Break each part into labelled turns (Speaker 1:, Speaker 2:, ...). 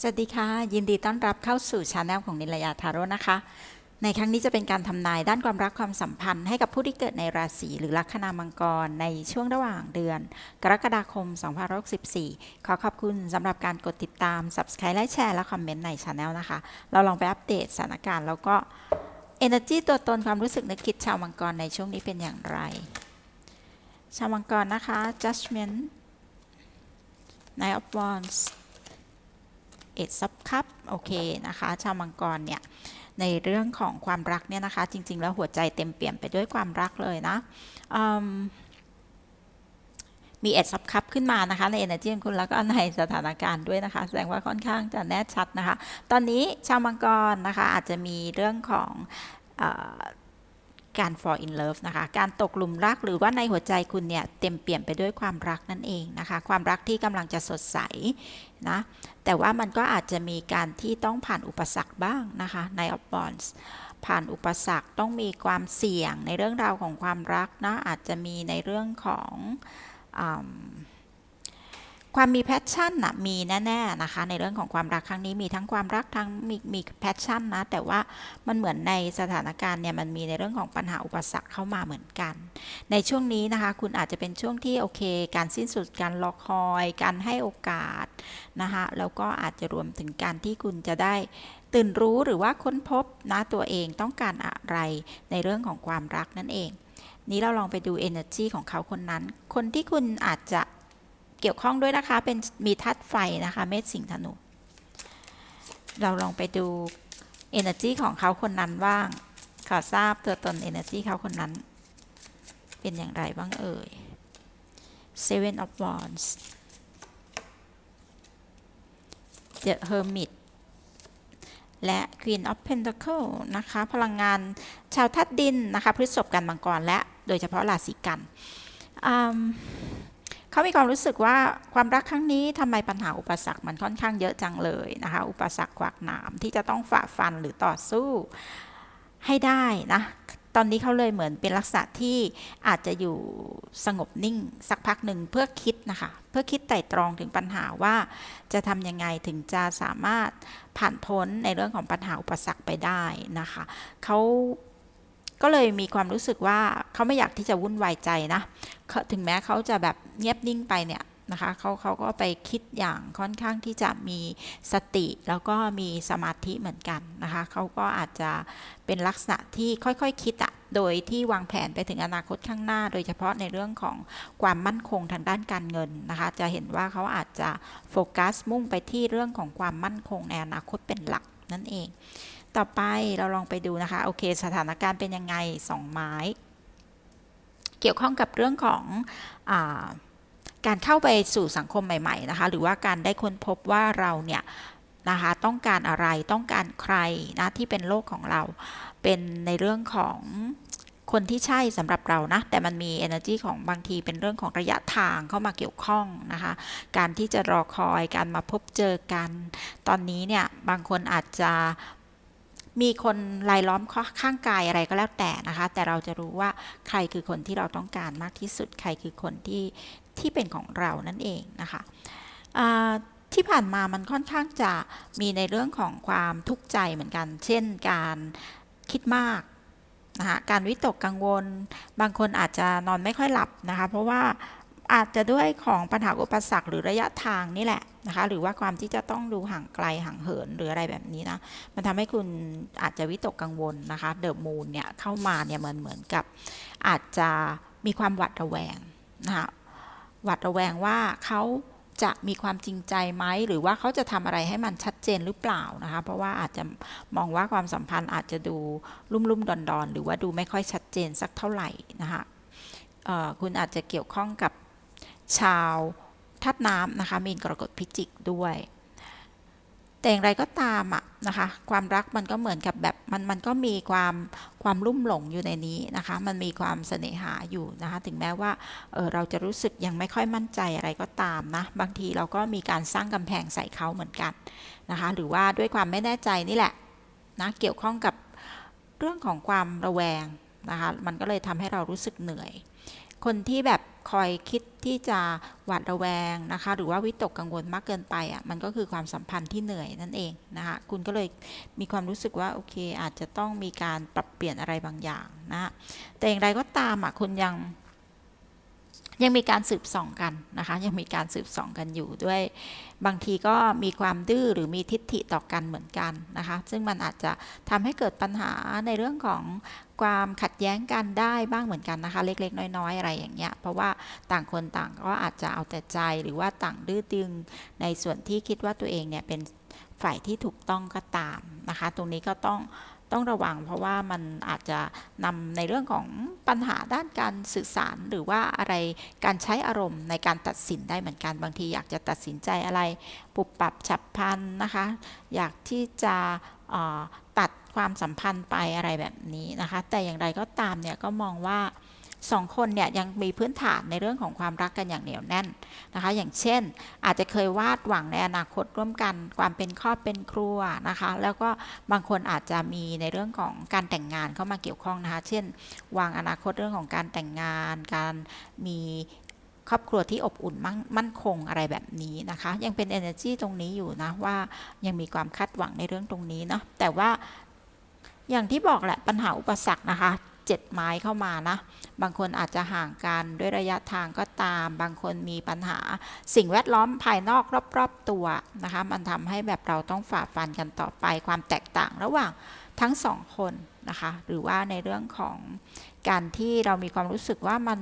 Speaker 1: สวัสดีค่ะ ยินดีต้อนรับเข้าสู่ช anel ของนิลยาทาโร่นะคะ ในครั้งนี้จะเป็นการทำนายด้านความรักความสัมพันธ์ให้กับผู้ที่เกิดในราศีหรือลัคนามังกร ในช่วงระหว่างเดือน กรกฎาคม 2564 ขอขอบคุณสำหรับการกดติดตาม Subscribe และแชร์และคอมเมนต์ในช anel นะคะ เราลองไปอัปเดตสถานการณ์แล้วก็ Energy ตัวตนความรู้สึกนึกคิดชาวมังกรในช่วงนี้เป็นอย่างไร ชาวมังกรนะคะ Judgment Knight of Wands เอ็ดซับคัพโอเคนะคะชาวมังกรเนี่ยในเรื่องของความรักเนี่ยนะคะ จริง ๆ แล้วหัวใจเต็มเปี่ยมไปด้วยความรักเลยนะมมีเอ็ดซับคัพขึ้นมานะคะ ใน energy ของคุณแล้วก็ในสถานการณ์ด้วยนะคะ แสดงว่าค่อนข้างจะแน่ชัดนะคะ ตอนนี้ชาวมังกรนะคะอาจจะมีเรื่องของ การ fall in love นะคะ การตกหลุมรักหรือว่าในหัวใจคุณเนี่ย เต็มเปี่ยมไปด้วยความรักนั่นเองนะคะ ความรักที่กำลังจะสดใสนะ แต่ว่ามันก็อาจจะมีการที่ต้องผ่านอุปสรรคบ้างนะคะใน of Bonds ผ่านอุปสรรคต้องมีความเสี่ยงในเรื่องราวของความรักนะอาจจะมีในเรื่องของอ ความมีแพชชั่นนะมีแน่ๆนะคะ ในเรื่องของความรักครั้งนี้มีทั้งความรักทั้งมีมีแพชชั่นนะ แต่ว่ามันเหมือนในสถานการณ์เนี่ยมันมีในเรื่องของปัญหาอุปสรรคเข้ามาเหมือนกัน ในช่วงนี้นะคะ คุณอาจจะเป็นช่วงที่โอเค การสิ้นสุดการรอคอย การให้โอกาสนะคะแล้วก็อาจจะรวมถึงการที่คุณจะได้ตื่นรู้หรือว่าค้นพบนะตัวเองต้องการอะไรในเรื่องของความรักนั่นเอง นี้เราลองไปดู energy ของเขาคนนั้น คนที่คุณอาจจะ เกี่ยวข้องด้วยนะคะ เป็นมีทัดไฟนะคะ เมษสิงห์ธนู เราลองไปดู energy ของเขาคนนั้นบ้างขอทราบตัวตน energy เขาคนนั้น เป็นอย่างไรบ้างเอ่ย seven of wands The Hermit และ Queen of Pentacle นะคะ พลังงานชาวทัดดินนะคะพฤษภกันมังกรและโดยเฉพาะราศีกันอ เขามีความรู้สึกว่าความรักครั้งนี้ทำไมปัญหาอุปสรรคมันค่อนข้างเยอะจังเลยนะคะ อุปสรรคขวากหนามที่จะต้องฝ่าฟันหรือต่อสู้ให้ได้นะ ตอนนี้เขาเลยเหมือนเป็นลักษณะที่อาจจะอยู่สงบนิ่งสักพักหนึ่งเพื่อคิดนะคะ เพื่อคิดไต่ตรองถึงปัญหาว่าจะทำยังไงถึงจะสามารถผ่านพ้นในเรื่องของปัญหาอุปสรรคไปได้นะคะเขา ก็เลยมีความรู้สึกว่าเขาไม่อยากที่จะวุ่นวายใจนะถึงแม้เขาจะแบบเงียบนิ่งไปเนี่ยนะคะเขาเขาก็ไปคิดอย่างค่อนข้างที่จะมีสติ แล้วก็มีสมาธิเหมือนกันนะคะเขาก็อาจจะเป็นลักษณะที่ค่อยๆคคิดอะโดยที่วางแผนไปถึงอนาคตข้างหน้า โดยเฉพาะในเรื่องของความมั่นคงทางด้านการเงินนะคะ จะเห็นว่าเขาอาจจะโฟกัสมุ่งไปที่เรื่องของความมั่นคงในอนาคตเป็นหลักนั่นเอง ต่อไปเราลองไปดูนะคะ โอเค สถานการณ์เป็นยังไงสองไม้ เกี่ยวข้องกับเรื่องของอการเข้าไปสู่สังคมใหม่ๆนะคะ หรือว่าการได้ค้นพบว่าเราเนี่ยนะคะต้องการอะไรต้องการใครนะที่เป็นโลกของเรา เป็นในเรื่องของคนที่ใช่สำหรับเรานะ แต่มันมี energy ของบางทีเป็นเรื่องของระยะทางเข้ามาเกี่ยวข้องนะคะ การที่จะรอคอยการมาพบเจอกัน ตอนนี้เนี่ยบางคนอาจจะ มีคนรายล้อมข้างกายอะไรก็แล้วแต่นะคะ แต่เราจะรู้ว่าใครคือคนที่เราต้องการมากที่สุด ใครคือคนที่ที่เป็นของเรานั่นเองนะคะที่ผ่านมามันค่อนข้างจะมีในเรื่องของความทุกข์ใจเหมือนกัน เช่นการคิดมากนะคะการวิตกกังวล บางคนอาจจะนอนไม่ค่อยหลับนะคะ เพราะว่า อาจจะด้วยของปัญหาอุปสรรคหรือระยะทางนี่แหละนะคะหรือว่าความที่จะต้องดูห่างไกลห่างเหินหรืออะไรแบบนี้นะมันทำให้คุณอาจจะวิตกกังวลนะคะเดอะมูนเนี่ยเข้ามาเนี่ยเหมือนเหมือนกับ อาจจะมีความหวาดระแวงนะคะหวาดระแวงว่าเขาจะมีความจริงใจไหมหรือว่าเขาจะทำอะไรให้มันชัดเจนหรือเปล่านะคะ เพราะว่าอาจจะมองว่าความสัมพันธ์อาจจะดูลุ่มลุ่มดอนดอนหรือว่าดูไม่ค่อยชัดเจนสักเท่าไหร่นะคะคุณอาจจะเกี่ยวข้องกับ ชาวทัดน้ำนะคะมีนกรกฎพิจิกด้วย แต่อย่างไรก็ตามอะนะคะความรักมันก็เหมือนกับแบบมันมันก็มีความความลุ่มหลงอยู่ในนี้นะคะ มันมีความเสน่หาอยู่นะคะ ถึงแม้ว่าเออเราจะรู้สึกยังไม่ค่อยมั่นใจอะไรก็ตามนะ บางทีเราก็มีการสร้างกำแพงใส่เขาเหมือนกันนะคะ หรือว่าด้วยความไม่แน่ใจนี่แหละนะเกี่ยวข้องกับเรื่องของความระแวงนะคะ มันก็เลยทำให้เรารู้สึกเหนื่อย คนที่แบบคอยคิดที่จะหวาดระแวงนะคะ หรือว่าวิตกกังวลมากเกินไปอะมันก็คือความสัมพันธ์ที่เหนื่อยนั่นเองนะคะคุณก็เลยมีความรู้สึกว่าโอเค อาจจะต้องมีการปรับเปลี่ยนอะไรบางอย่างนะะแต่อย่างไรก็ตามอะคุณยัง ยังมีการสืบส่องกันนะคะ ยังมีการสืบส่องกันอยู่ด้วย บางทีก็มีความดื้อหรือมีทิฏฐิต่อกันเหมือนกันนะคะ ซึ่งมันอาจจะทำให้เกิดปัญหาในเรื่องของความขัดแย้งกันได้บ้างเหมือนกันนะคะ เล็กๆ น้อย ๆ อะไรอย่างเงี้ย เพราะว่าต่างคนต่างก็อาจจะเอาแต่ใจหรือว่าต่างดื้อดึงในส่วนที่คิดว่าตัวเองเนี่ยเป็นฝ่ายที่ถูกต้องก็ตามนะคะ ตรงนี้ก็ต้อง ต้องระวังเพราะว่ามันอาจจะนำในเรื่องของปัญหาด้านการสื่อสารหรือว่าอะไรการใช้อารมณ์ในการตัดสินได้เหมือนกันบางทีอยากจะตัดสินใจอะไรปุบปรับฉับพลันนะคะ อยากที่จะตัดความสัมพันธ์ไปอะไรแบบนี้นะคะ แต่อย่างไรก็ตามเนี่ยก็มองว่า สองคนเนี่ยยังมีพื้นฐานในเรื่องของความรักกันอย่างเหนียวแน่นนะคะ อย่างเช่น อาจจะเคยวาดหวังในอนาคตร่วมกัน ความเป็นครอบเป็นครัวนะคะ แล้วก็บางคนอาจจะมีในเรื่องของการแต่งงานเข้ามาเกี่ยวข้องนะคะ เช่น วางอนาคตเรื่องของการแต่งงาน การมีครอบครัวที่อบอุ่นมั่นมั่นคงอะไรแบบนี้นะคะ ยังเป็น energy ตรงนี้อยู่นะว่ายังมีความคาดหวังในเรื่องตรงนี้เนาะแต่ว่าอย่างที่บอกแหละปัญหาอุปสรรคนะคะ เจ็ดไม้เข้ามานะ บางคนอาจจะห่างกันด้วยระยะทางก็ตาม บางคนมีปัญหา สิ่งแวดล้อมภายนอกรอบ ๆ ตัวนะคะ มันทำให้แบบเราต้องฝ่าฟันกันต่อไป ความแตกต่างระหว่างทั้งสองคนนะคะ หรือว่าในเรื่องของการที่เรามีความรู้สึกว่ามัน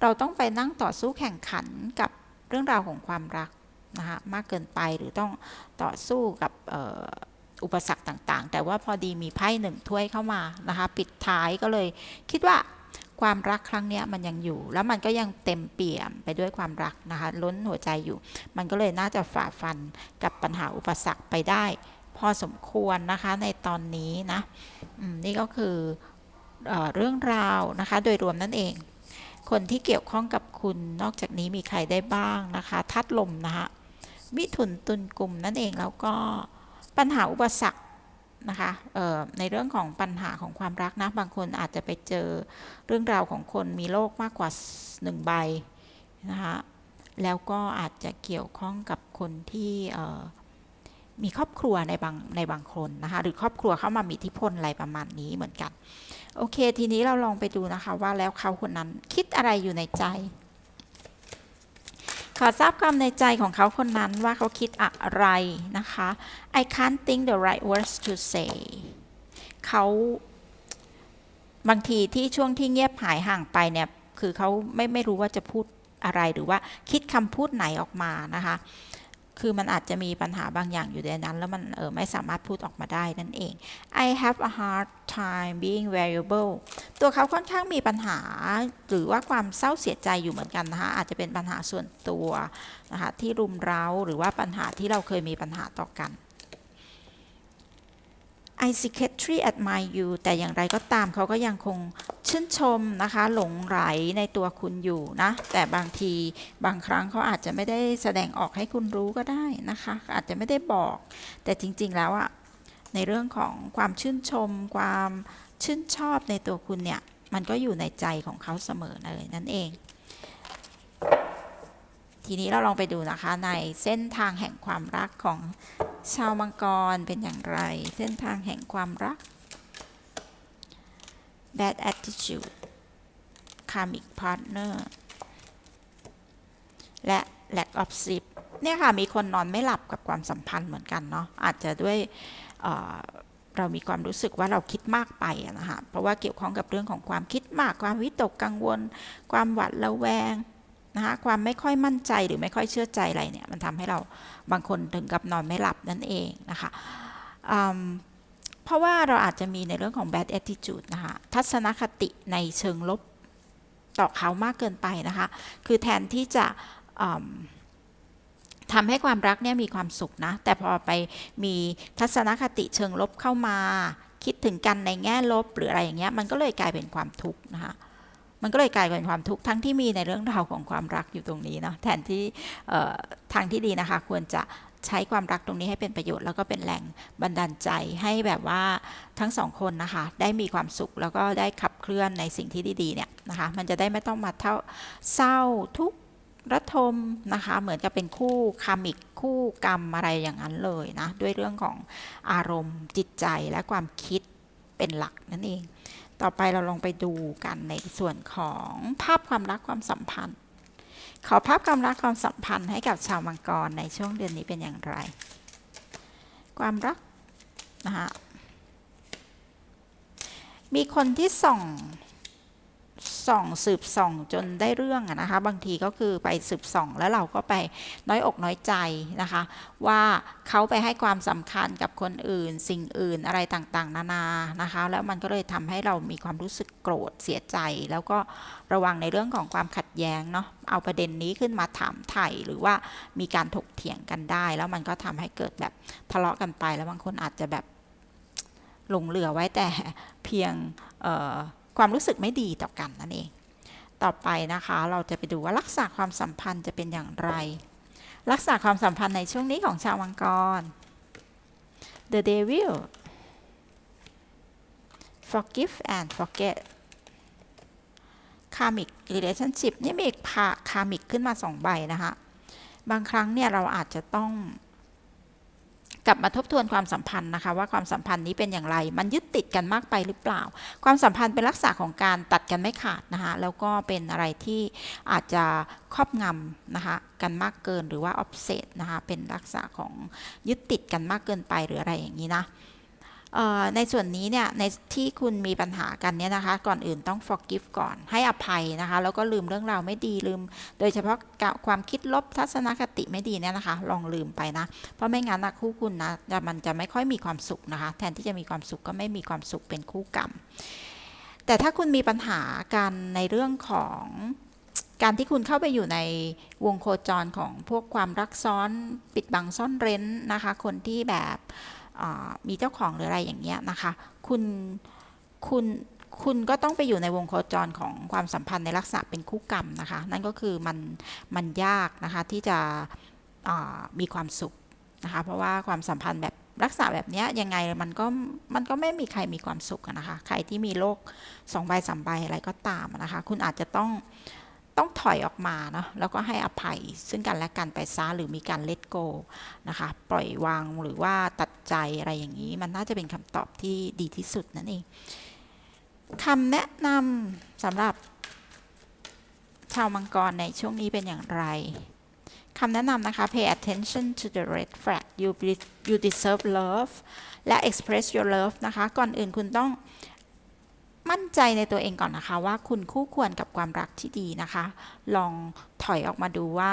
Speaker 1: เราต้องไปนั่งต่อสู้แข่งขันกับเรื่องราวของความรักนะคะมากเกินไปหรือต้องต่อสู้กับ อุปสรรคต่างๆ แต่ว่าพอดีมีไพ่หนึ่งถ้วยเข้ามานะคะปิดท้ายก็เลยคิดว่าความรักครั้งนี้มันยังอยู่ แล้วมันก็ยังเต็มเปี่ยมไปด้วยความรักนะคะล้นหัวใจอยู่ มันก็เลยน่าจะฝ่าฟันกับปัญหาอุปสรรคไปได้ พอสมควรนะคะในตอนนี้นะนี่ก็คือเอเรื่องราวนะคะโดยรวมนั่นเอง คนที่เกี่ยวข้องกับคุณนอกจากนี้มีใครได้บ้างนะคะทัดลมนะคะมิถุนตุลกลุ่มนั่นเองแล้วก็ ปัญหาอุปสรรคนะคะในเรื่องของปัญหาของความรักนะบางคนอาจจะไปเจอเรื่องราวของคนมีโรคมากกว่าหนึ่งใบนะคะแล้วก็อาจจะเกี่ยวข้องกับคนที่มีครอบครัวในบางในบางคนนะคะหรือครอบครัวเข้ามามีอิทธิพลอะไรประมาณนี้เหมือนกัน โอเค ทีนี้เราลองไปดูนะคะว่าแล้วเขาคนนั้นคิดอะไรอยู่ในใจ ขอทราบความในใจของเขาคนนั้นว่าเขาคิดอะไรนะคะ I can't think the right words to say เขาบางทีที่ช่วงที่เงียบหายห่างไปเนี่ย คือเขาไม่ไม่รู้ว่าจะพูดอะไรหรือว่าคิดคำพูดไหนออกมานะคะ คือมันอาจจะมีปัญหาบางอย่างอยู่ในนั้น แล้วมันเออไม่สามารถพูดออกมาได้นั่นเอง I have a hard time being variable ตัวเขาค่อนข้างมีปัญหา หรือว่าความเศร้าเสียใจอยู่เหมือนกันนะคะอาจจะเป็นปัญหาส่วนตัวนะคะที่รุมเร้าหรือว่าปัญหาที่เราเคยมีปัญหาต่อกัน I secretly admire you แต่อย่างไรก็ตามเขาก็ยังคงชื่นชมนะคะ หลงไหลในตัวคุณอยู่นะ แต่บางทีบางครั้งเขาอาจจะไม่ได้แสดงออกให้คุณรู้ก็ได้นะคะ อาจจะไม่ได้บอก แต่จริงๆแล้วอะในเรื่องของความชื่นชม ความชื่นชอบในตัวคุณเนี่ย มันก็อยู่ในใจของเขาเสมอเลยนั่นเอง ทีนี้เราลองไปดูนะคะในเส้นทางแห่งความรักของ ชาวมังกรเป็นอย่างไร เส้นทางแห่งความรัก bad attitude karmic partner และ lack of sleep เนี่ยค่ะ มีคนนอนไม่หลับกับความสัมพันธ์เหมือนกันเนาะ อาจจะด้วยเเรามีความรู้สึกว่าเราคิดมากไปนะคะเพราะว่าเกี่ยวข้องกับเรื่องของความคิดมาก ความวิตกกังวล ความหวาดระแวง นะคะความไม่ค่อยมั่นใจหรือไม่ค่อยเชื่อใจอะไรเนี่ยมันทำให้เราบางคนถึงกับนอนไม่หลับนั่นเองนะคะเพราะว่าเราอาจจะมีในเรื่องของ bad attitude นะคะทัศนคติในเชิงลบต่อเขามากเกินไปนะคะ คือแทนที่จะทำให้ความรักเนี่ยมีความสุขนะ แต่พอไปมีทัศนคติเชิงลบเข้ามา คิดถึงกันในแง่ลบหรืออะไรอย่างเงี้ย มันก็เลยกลายเป็นความทุกข์นะคะ มันก็เลยกลายเป็นความทุกข์ทั้งที่มีในเรื่องราวของความรักอยู่ตรงนี้เนาะแทนที่ทางที่ดีนะคะ ควรจะใช้ความรักตรงนี้ให้เป็นประโยชน์ แล้วก็เป็นแหล่งบันดาลใจให้แบบว่าทั้งสองคนนะคะ ได้มีความสุขแล้วก็ได้ขับเคลื่อนในสิ่งที่ดีๆเนี่ยนะคะ มันจะได้ไม่ต้องมาเท่าเศร้าทุกข์ระทมนะคะ เหมือนกับเป็นคู่คามิกคู่กรรมอะไรอย่างนั้นเลยนะ ด้วยเรื่องของอารมณ์จิตใจและความคิดเป็นหลักนั่นเอง ต่อไปเราลองไปดูกันในส่วนของภาพความรักความสัมพันธ์ ขอภาพความรักความสัมพันธ์ให้กับชาวมังกรในช่วงเดือนนี้เป็นอย่างไร ความรักนะคะมีคนที่ส่อง ส่องสืบส่องจนได้เรื่องนะคะ บางทีก็คือไปสืบส่องแล้วเราก็ไปน้อยอกน้อยใจนะคะ ว่าเขาไปให้ความสำคัญกับคนอื่น สิ่งอื่นอะไรต่างๆ นานานะคะ แล้วมันก็เลยทำให้เรามีความรู้สึกโกรธเสียใจ แล้วก็ระวังในเรื่องของความขัดแย้งเนาะเอาประเด็นนี้ขึ้นมาถามไถ่หรือว่ามีการถกเถียงกันได้ แล้วมันก็ทำให้เกิดแบบทะเลาะกันไปแล้วบางคนอาจจะแบบหลงเหลือไว้แต่เพียงเความรู้สึกไม่ดีต่อกันนั่นเอง ต่อไปนะคะเราจะไปดูว่ารักษาความสัมพันธ์จะเป็นอย่างไร รักษาความสัมพันธ์ในช่วงนี้ของชาวมังกร The Devil Forgive and Forget Karmic Relationship นี่มีพา Karmic ขึ้นมาสองใบนะคะ บางครั้งเนี่ยเราอาจจะต้อง กลับมาทบทวนความสัมพันธ์นะคะ ว่าความสัมพันธ์นี้เป็นอย่างไร มันยึดติดกันมากไปหรือเปล่า ความสัมพันธ์เป็นลักษณะของการตัดกันไม่ขาดนะคะแล้วก็เป็นอะไรที่อาจจะครอบงำนะคะกันมากเกินหรือว่าออฟเซตนะคะเป็นลักษณะของยึดติดกันมากเกินไปหรืออะไรอย่างนี้นะ ในส่วนนี้เนี่ยในที่คุณมีปัญหากันเนี่ยนะคะ ก่อนอื่นต้อง forgive ก่อนให้อภัยนะคะ แล้วก็ลืมเรื่องราวไม่ดีลืม โดยเฉพาะความคิดลบทัศนคติไม่ดีเนี่ยนะคะ ลองลืมไปนะ เพราะไม่งั้นนะคู่คุณนะจะมันจะไม่ค่อยมีความสุขนะคะ แทนที่จะมีความสุขก็ไม่มีความสุขเป็นคู่กรรม แต่ถ้าคุณมีปัญหากันในเรื่องของการที่คุณเข้าไปอยู่ในวงโคจรของพวกความรักซ้อน ปิดบังซ่อนเร้นนะคะ คนที่แบบ มีเจ้าของหรืออะไรอย่างเงี้ยนะคะ คุณคุณคุณก็ต้องไปอยู่ในวงโคจรของความสัมพันธ์ในลักษณะเป็นคู่กรรมนะคะ นั่นก็คือมันมันยากนะคะที่จะมีความสุขนะคะ เพราะว่าความสัมพันธ์แบบลักษณะแบบเนี้ยยังไงมันก็มันก็ไม่มีใครมีความสุขนะคะ ใครที่มีโลกสองใบสามใบอะไรก็ตามนะคะ คุณอาจจะต้อง ต้องถอยออกมาเนาะแล้วก็ให้อภัยซึ่งกันและกันไปซะหรือมีการเล t โกนะคะปล่อยวางหรือว่าตัดใจอะไรอย่างนี้ มันน่าจะเป็นคำตอบที่ดีที่สุดนั่นเองคำแนะนำสำหรับชาวมังกรในช่วงนี้เป็นอย่างไรคำแนะนำนะคะ pay attention to the red flag you you deserve love และ express your love นะคะ ก่อนอื่นคุณต้อง มั่นใจในตัวเองก่อนนะคะ ว่าคุณคู่ควรกับความรักที่ดีนะคะ ลองถอยออกมาดูว่า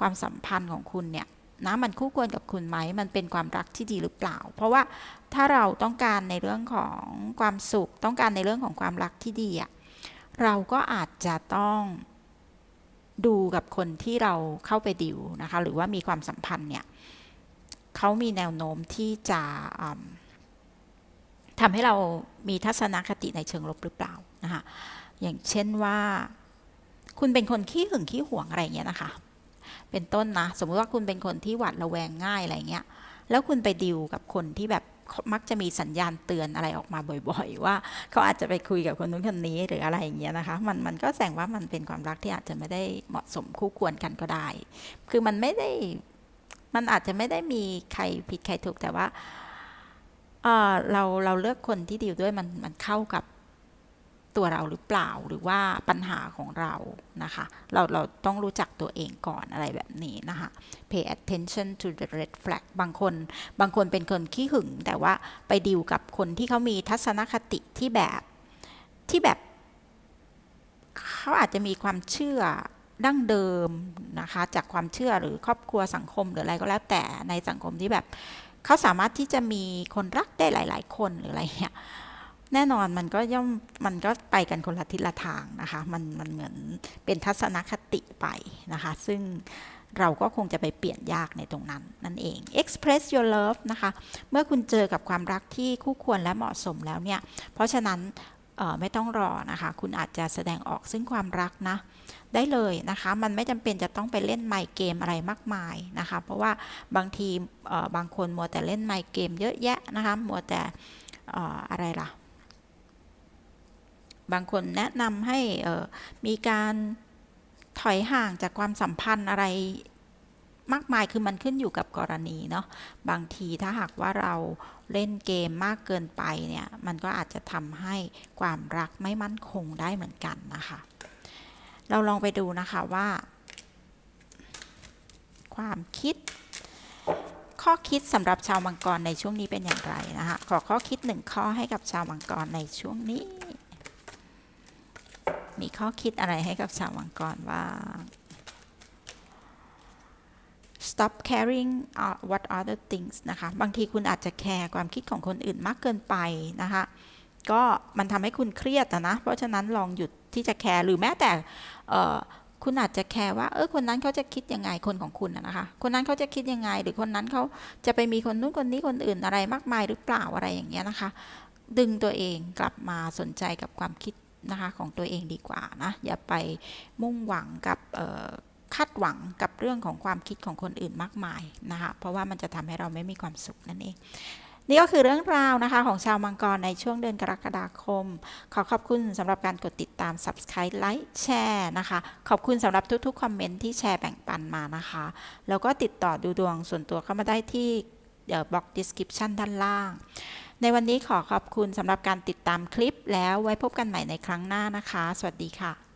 Speaker 1: ความสัมพันธ์ของคุณเนี่ยนะมันคู่ควรกับคุณไหม มันเป็นความรักที่ดีหรือเปล่า เพราะว่าถ้าเราต้องการในเรื่องของความสุข ต้องการในเรื่องของความรักที่ดีอะเราก็อาจจะต้องดูกับคนที่เราเข้าไปดิวนะคะ หรือว่ามีความสัมพันธ์เนี่ยเขามีแนวโน้มที่จะ ทำให้เรามีทัศนคติในเชิงลบหรือเปล่านะคะอย่างเช่นว่า คุณเป็นคนขี้หึงขี้หวงอะไรเงี้ยนะคะ เป็นต้นนะ สมมติว่าคุณเป็นคนที่หวาดระแวงง่ายอะไรเงี้ย แล้วคุณไปดิวกับคนที่แบบมักจะมีสัญญาณเตือนอะไรออกมาบ่อย ๆ ว่าเขาอาจจะไปคุยกับคนนู้นคนนี้หรืออะไรอย่างเงี้ยนะคะ มันมันก็แสดงว่ามันเป็นความรักที่อาจจะไม่ได้เหมาะสมคู่ควรกันก็ได้ คือมันไม่ได้มันอาจจะไม่ได้มีใครผิดใครถูกแต่ว่า เราเราเลือกคนที่ดิวด้วยมันมันเข้ากับตัวเราหรือเปล่าหรือว่าปัญหาของเรานะคะ เราเราต้องรู้จักตัวเองก่อนอะไรแบบนี้นะคะ pay attention to the red flag บางคนบางคนเป็นคนขี้หึง แต่ว่าไปดิวกับคนที่เขามีทัศนคติที่แบบที่แบบ เขาอาจจะมีความเชื่อดั้งเดิมนะคะ จากความเชื่อหรือครอบครัวสังคมหรืออะไรก็แล้วแต่ในสังคมที่แบบ เขาสามารถที่จะมีคนรักได้หลาย ๆ คนหรืออะไรเงี้ยแน่นอนมันก็ย่อมมันก็ไปกันคนละทิศละทางนะคะ มันมันเหมือนเป็นทัศนคติไปนะคะ ซึ่งเราก็คงจะไปเปลี่ยนยากในตรงนั้น นั่นเอง express your love นะคะ เมื่อคุณเจอกับความรักที่คู่ควรและเหมาะสมแล้วเนี่ย เพราะฉะนั้น ไม่ต้องรอนะคะ คุณอาจจะแสดงออกซึ่งความรักนะได้เลยนะคะ มันไม่จำเป็นจะต้องไปเล่นไมค์เกมอะไรมากมายนะคะ เพราะว่าบางทีบางคนมัวแต่เล่นไมค์เกมเยอะแยะนะคะ มัวแต่อออะไรล่ะ บางคนแนะนำให้มีการถอยห่างจากความสัมพันธ์อะไรมากมายคือมันขึ้นอยู่กับกรณีเนาะบางทีถ้าหากว่าเรา เล่นเกมมากเกินไปเนี่ย มันก็อาจจะทำให้ความรักไม่มั่นคงได้เหมือนกันนะคะ เราลองไปดูนะคะว่า ความคิด ข้อคิดสำหรับชาวมังกรในช่วงนี้เป็นอย่างไรนะคะ ขอข้อคิดหนึ่งข้อให้กับชาวมังกรในช่วงนี้ มีข้อคิดอะไรให้กับชาวมังกรว่าง stop caring what other things นะคะ บางทีคุณอาจจะแคร์ความคิดของคนอื่นมากเกินไปนะคะ ก็มันทำให้คุณเครียดนะ เพราะฉะนั้นลองหยุดที่จะแคร์หรือแม้แต่คุณอาจจะแคร์ว่าเออคนนั้นเขาจะคิดยังไงคนของคุณนะคะ คนนั้นเขาจะคิดยังไง หรือคนนั้นเขาจะไปมีคนนู้นคนนี้คนอื่นอะไรมากมายหรือเปล่าอะไรอย่างเงี้ยนะคะ ดึงตัวเองกลับมาสนใจกับความคิดนะคะของตัวเองดีกว่านะ อย่าไปมุ่งหวังกับ คาดหวังกับเรื่องของความคิดของคนอื่นมากมายนะคะ เพราะว่ามันจะทำให้เราไม่มีความสุขนั่นเอง นี่ก็คือเรื่องราวนะคะของชาวมังกรในช่วงเดือนกรกฎาคม ขอขอบคุณสำหรับการกดติดตาม Subscribe ไลค์แชร์นะคะ ขอบคุณสำหรับทุกๆคอมเมนต์ที่แชร์แบ่งปันมานะคะ แล้วก็ติดต่อดูดวงส่วนตัวเข้ามาได้ที่บล็อก description ด้านล่าง ในวันนี้ขอขอบคุณสำหรับการติดตามคลิปแล้วไว้พบกันใหม่ในครั้งหน้านะคะ สวัสดีค่ะ